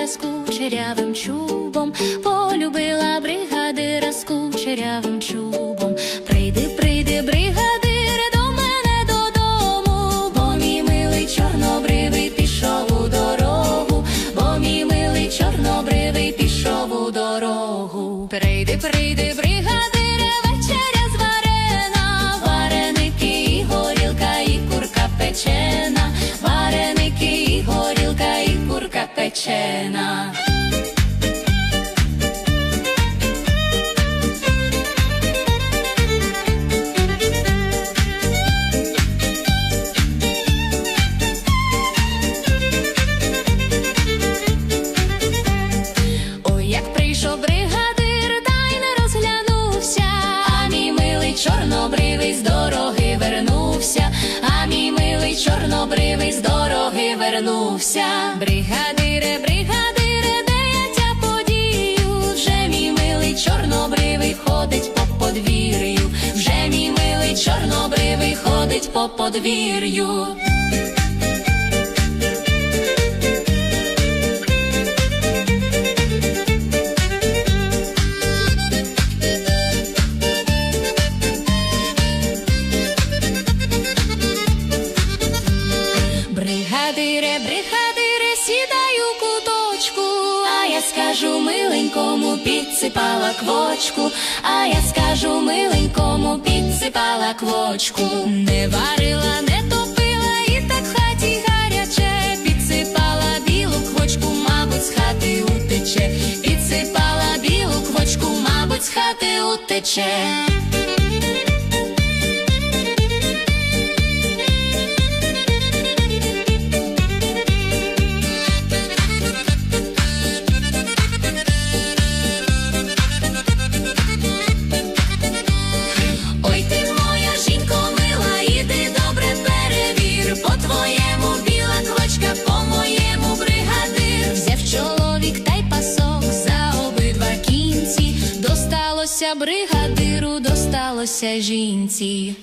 разку черявим чубом, полюбила бригадира з кучерявим чубом. Прийди, прийди, бригадире, до мене додому, бо мій милий чорнобривий пішов у дорогу, бо мій милий чорнобривий пішов у дорогу. Прийди, прийди, бригадир. Наречена. Як прийшов бригадир, та не розглянувся. А мій милий чорнобривий з дороги вернувся. А мій милий чорнобривий з дороги вернувся. Ходить по подвір'ю. Вже мій милий чорнобривий ходить по подвір'ю. Бригадире, бригадире, я скажу миленькому, підсипала квочку, а я скажу миленькому, підсипала квочку. Не варила, не топила, і так в хаті гаряче, підсипала білу квочку, мабуть, з хати утече, підсипала білу квочку, мабуть, з хати утече. Кінці. Бригадиру, досталося жінці.